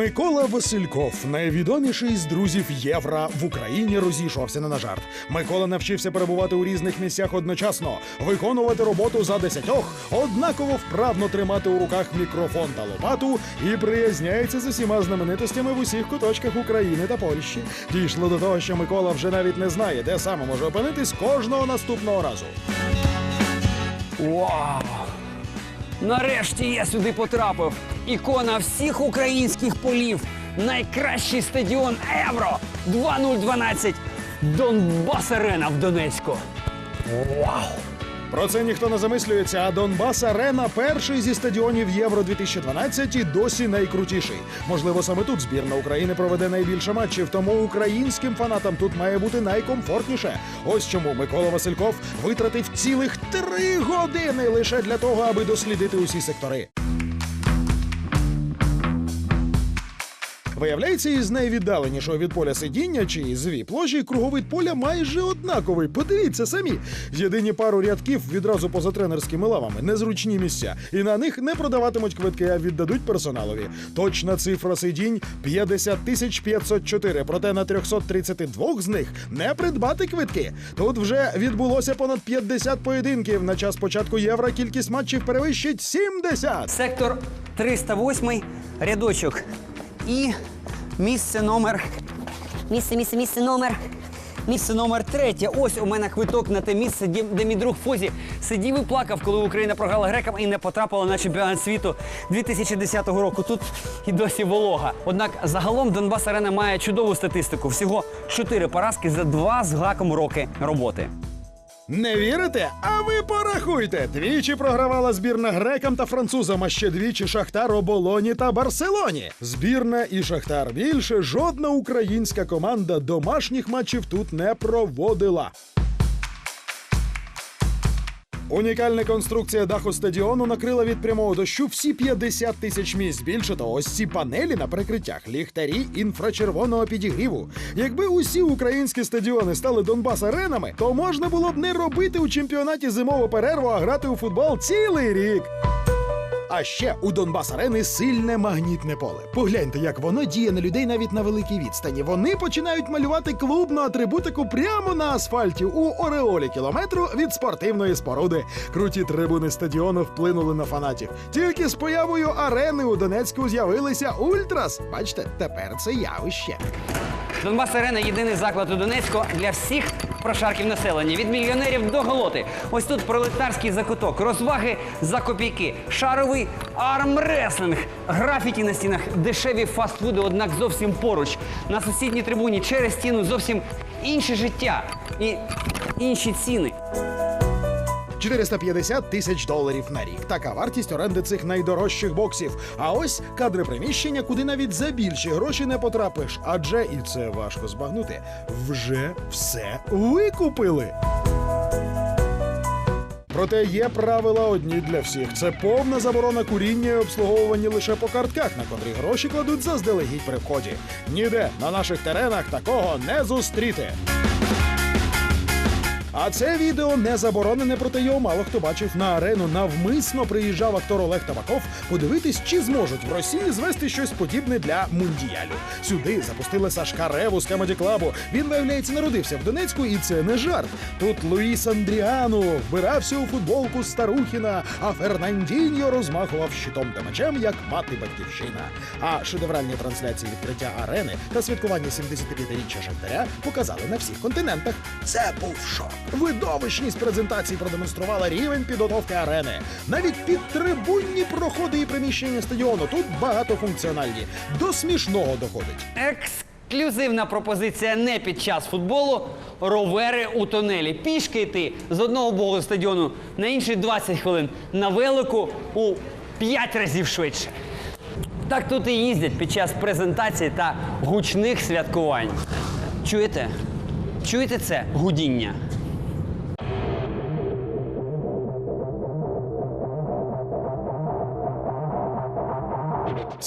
Микола Васильков, найвідоміший з друзів Євра в Україні, розійшовся не на жарт. Микола навчився перебувати у різних місцях одночасно, виконувати роботу за десятьох, однаково вправно тримати у руках мікрофон та лопату і приязняється з усіма знаменитостями в усіх куточках України та Польщі. Дійшло до того, що Микола вже навіть не знає, де саме може опинитись кожного наступного разу. Вау! Нарешті я сюди потрапив. Ікона всіх українських полів. Найкращий стадіон Євро 2012 Донбас Арена в Донецьку. Вау! Про це ніхто не замислюється. А Донбас Арена перший зі стадіонів Євро 2012 і досі найкрутіший. Можливо, саме тут збірна України проведе найбільше матчів, тому українським фанатам тут має бути найкомфортніше. Ось чому Микола Васильков витратив цілих три години лише для того, аби дослідити усі сектори. Виявляється, із найвіддаленішого від поля сидіння чи із віп ложі круговид поля майже однаковий. Подивіться самі. Єдині пару рядків відразу поза тренерськими лавами, незручні місця, і на них не продаватимуть квитки, а віддадуть персоналові. Точна цифра сидінь 50 тисяч 504, проте на 332 з них не придбати квитки. Тут вже відбулося понад 50 поєдинків. На час початку євро кількість матчів перевищить 70. Сектор 308, рядочок. І місце номер. Місце, місце, місце, номер. Місце номер третє. Ось у мене квиток на те місце, де, де мій друг Фозі сидів і плакав, коли Україна програла грекам і не потрапила на чемпіонат світу 2010 року. Тут і досі волога. Однак загалом Донбас Арена має чудову статистику. Всього чотири поразки за два з гаком роки роботи. Не вірите? А ви порахуйте. Двічі програвала збірна грекам та французам, а ще двічі Шахтар Оболоні та Барселоні. Збірна і Шахтар більше жодна українська команда домашніх матчів тут не проводила. Унікальна конструкція даху стадіону накрила від прямого дощу всі 50 тисяч місць. Більше того, ось ці панелі на перекриттях, ліхтарі інфрачервоного підігріву. Якби усі українські стадіони стали Донбас-аренами, то можна було б не робити у чемпіонаті зимову перерву, а грати у футбол цілий рік. А ще у Донбас арени сильне магнітне поле. Погляньте, як воно діє на людей навіть на великій відстані. Вони починають малювати клубну атрибутику прямо на асфальті у ореолі кілометру від спортивної споруди. Круті трибуни стадіону вплинули на фанатів. Тільки з появою арени у Донецьку з'явилися ультрас. Бачите, тепер це явище. Донбас Арена єдиний заклад у Донецьку для всіх прошарків населення від мільйонерів до голоти. Ось тут пролетарський закуток, розваги за копійки, шаровий армреслинг, графіті на стінах, дешеві фастфуди, однак зовсім поруч. На сусідній трибуні через стіну зовсім інше життя і інші ціни. 450 тисяч доларів на рік. Така вартість оренди цих найдорожчих боксів. А ось кадри приміщення, куди навіть за більші гроші не потрапиш. Адже і це важко збагнути. Вже все викупили. Проте є правила одні для всіх: це повна заборона куріння і обслуговування лише по картках, на котрі гроші кладуть заздалегідь при вході. Ніде на наших теренах такого не зустріти. А це відео не заборонене, проте його мало хто бачив на арену. Навмисно приїжджав актор Олег Табаков подивитись, чи зможуть в Росії звести щось подібне для мундіалю. Сюди запустили Сашка Реву з Камеді Клабу. Він, виявляється, народився в Донецьку, і це не жарт. Тут Луїс Андріану вбирався у футболку Старухіна, а Фернандіньо розмахував щитом та мечем, як мати батьківщина. А шедевральні трансляції відкриття арени та святкування 75-річчя Шахтаря показали на всіх континентах. Це був шок. Видовищність презентації продемонструвала рівень підготовки арени. Навіть підтрибунні проходи і приміщення стадіону тут багатофункціональні. До смішного доходить. Ексклюзивна пропозиція не під час футболу. Ровери у тунелі. Пішки йти з одного боку стадіону на інший 20 хвилин. На велику у 5 разів швидше. Так тут і їздять під час презентації та гучних святкувань. Чуєте? Чуєте це гудіння?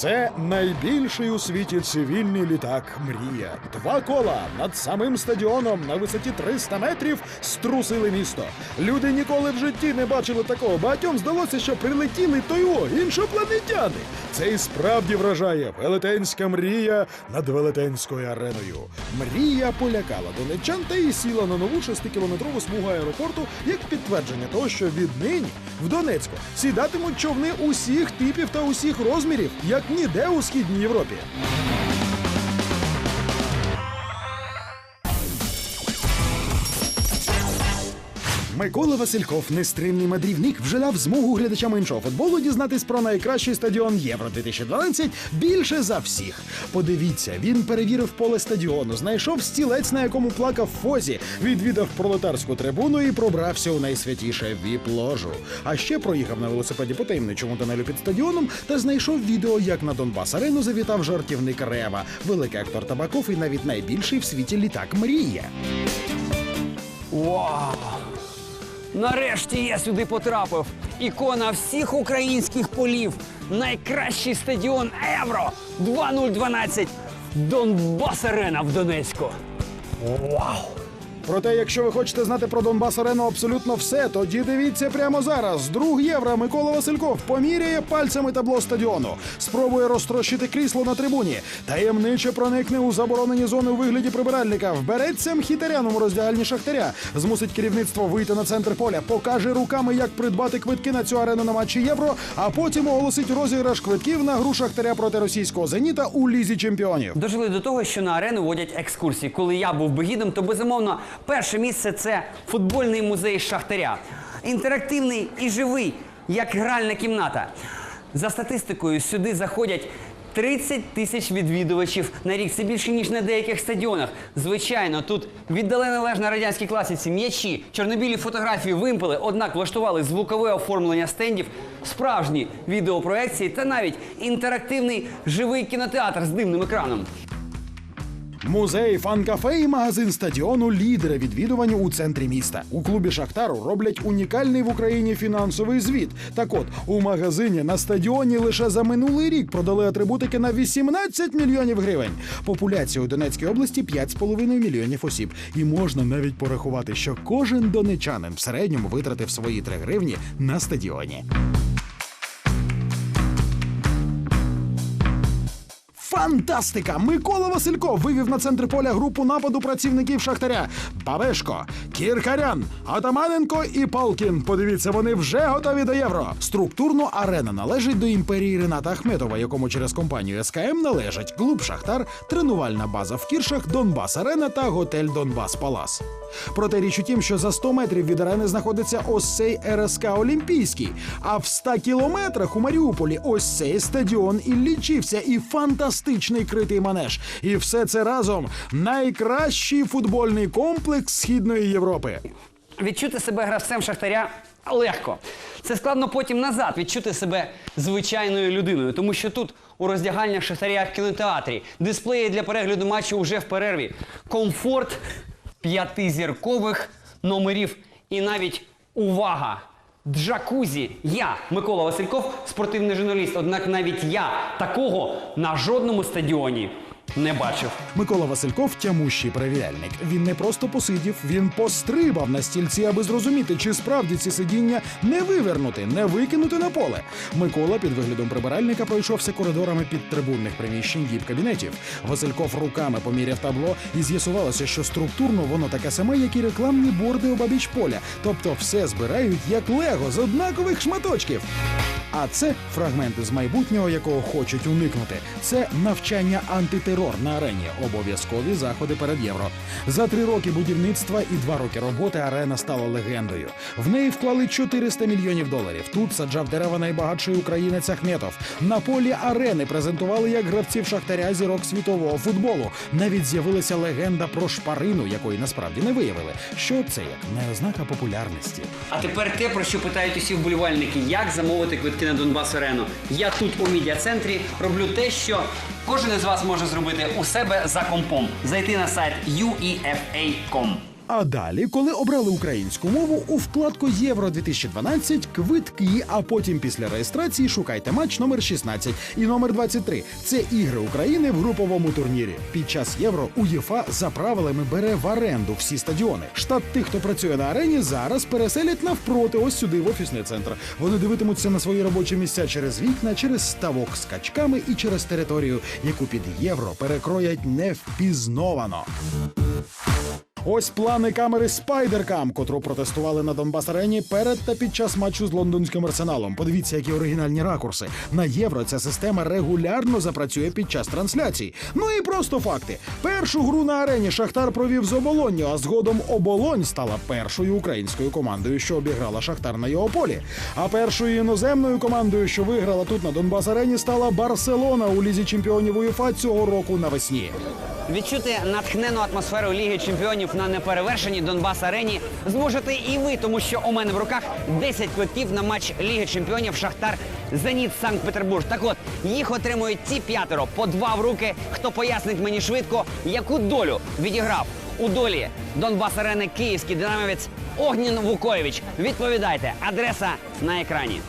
Це найбільший у світі цивільний літак Мрія. Два кола над самим стадіоном на висоті 300 метрів струсили місто. Люди ніколи в житті не бачили такого. Багатьом здалося, що прилетіли то й о, іншопланетяни. Це і справді вражає велетенська мрія над велетенською ареною. Мрія полякала донечан та і сіла на нову 6-кілометрову смугу аеропорту як підтвердження того, що віднині в Донецьку сідатимуть човни усіх типів та усіх розмірів, як ніде у східній Європі. Микола Васильков, нестримний мандрівник, вже дав змогу глядачам іншого футболу дізнатись про найкращий стадіон Євро 2012 більше за всіх. Подивіться, він перевірив поле стадіону, знайшов стілець, на якому плакав Фозі, відвідав пролетарську трибуну і пробрався у найсвятіше віп-ложу. А ще проїхав на велосипеді по таємничому тунелю під стадіоном та знайшов відео, як на Донбас арену завітав жартівник Рева, великий актор Табаков і навіть найбільший в світі літак Мрія. Вау! Нарешті я сюди потрапив. Ікона всіх українських полів. Найкращий стадіон Євро 2012 Донбас Арена в Донецьку. Вау! Проте, якщо ви хочете знати про Донбас Арену абсолютно все, тоді дивіться прямо зараз. Друг євро Микола Васильков поміряє пальцями табло стадіону, спробує розтрощити крісло на трибуні, таємниче проникне у заборонені зони у вигляді прибиральника, вбереться мхітаряном у роздягальні шахтаря, змусить керівництво вийти на центр поля, покаже руками, як придбати квитки на цю арену на матчі євро, а потім оголосить розіграш квитків на гру шахтаря проти російського зеніта у лізі чемпіонів. Дожили до того, що на арену водять екскурсії. Коли я був би гідом, то безумовно перше місце це футбольний музей Шахтаря. Інтерактивний і живий, як гральна кімната. За статистикою, сюди заходять 30 тисяч відвідувачів на рік. Це більше ніж на деяких стадіонах. Звичайно, тут віддали належна радянській класиці м'ячі, чорнобілі фотографії вимпели, однак влаштували звукове оформлення стендів, справжні відеопроекції та навіть інтерактивний живий кінотеатр з дивним екраном. Музей, фан-кафе і магазин стадіону лідери відвідувань у центрі міста. У клубі Шахтару роблять унікальний в Україні фінансовий звіт. Так от у магазині на стадіоні лише за минулий рік продали атрибутики на 18 мільйонів гривень. Популяція у Донецькій області 5,5 мільйонів осіб. І можна навіть порахувати, що кожен донечанин в середньому витратив свої 3 гривні на стадіоні. Фантастика! Микола Васильков вивів на центр поля групу нападу працівників Шахтаря. Бабешко, Кіркарян, Атаманенко і Палкін. Подивіться, вони вже готові до євро. Структурно арена належить до імперії Рената Ахметова, якому через компанію СКМ належать клуб Шахтар, тренувальна база в Кіршах, Донбас Арена та готель Донбас Палас. Проте річ у тім, що за 100 метрів від арени знаходиться ось цей РСК Олімпійський. А в 100 кілометрах у Маріуполі ось цей стадіон і лічився, і фантастичний критий манеж. І все це разом найкращий футбольний комплекс Східної Європи. Відчути себе гравцем шахтаря легко. Це складно потім назад відчути себе звичайною людиною, тому що тут у роздягальнях шахтаря в кінотеатрі дисплеї для перегляду матчу уже в перерві, комфорт п'ятизіркових номерів і навіть увага! Джакузі. Я, Микола Васильков, спортивний журналіст. Однак навіть я такого на жодному стадіоні не бачив. Микола Васильков тямущий перевіряльник. Він не просто посидів, він пострибав на стільці, аби зрозуміти, чи справді ці сидіння не вивернути, не викинути на поле. Микола під виглядом прибиральника пройшовся коридорами під трибунних приміщень віп кабінетів. Васильков руками поміряв табло і з'ясувалося, що структурно воно таке саме, як і рекламні борди обабіч поля. Тобто все збирають як лего з однакових шматочків. А це фрагменти з майбутнього, якого хочуть уникнути. Це навчання антитерор на арені. Обов'язкові заходи перед євро. За три роки будівництва і два роки роботи арена стала легендою. В неї вклали 400 мільйонів доларів. Тут саджав дерева найбагатший українець Ахметов. На полі арени презентували як гравців шахтаря зірок світового футболу. Навіть з'явилася легенда про шпарину, якої насправді не виявили. Що це як не ознака популярності. А тепер те, про що питають усі вболівальники, як замовити квитки на Донбас Арену. Я тут у медіа-центрі роблю те, що кожен із вас може зробити у себе за компом. Зайти на сайт uefa.com. А далі, коли обрали українську мову, у вкладку Євро 2012 квитки, а потім після реєстрації шукайте матч номер 16 і номер 23. Це ігри України в груповому турнірі. Під час євро УЄФА за правилами бере в оренду всі стадіони. Штат тих, хто працює на арені, зараз переселять навпроти, ось сюди в офісний центр. Вони дивитимуться на свої робочі місця через вікна, через ставок з качками і через територію, яку під євро перекроять невпізновано. Ось плани камери Спайдеркам, котру протестували на Донбас Арені перед та під час матчу з лондонським арсеналом. Подивіться, які оригінальні ракурси. На євро ця система регулярно запрацює під час трансляцій. Ну і просто факти. Першу гру на арені Шахтар провів з оболонню, а згодом оболонь стала першою українською командою, що обіграла Шахтар на його полі. А першою іноземною командою, що виграла тут на Донбас Арені, стала Барселона у лізі чемпіонів УЄФА цього року навесні. Відчути натхнену атмосферу Ліги Чемпіонів на неперевершеній Донбас Арені зможете і ви, тому що у мене в руках 10 квитків на матч Ліги Чемпіонів Шахтар Зеніт Санкт-Петербург. Так от їх отримують ті п'ятеро по два в руки. Хто пояснить мені швидко, яку долю відіграв у долі Донбас Арени київський динамівець Огнін Вукоєвич. Відповідайте, адреса на екрані.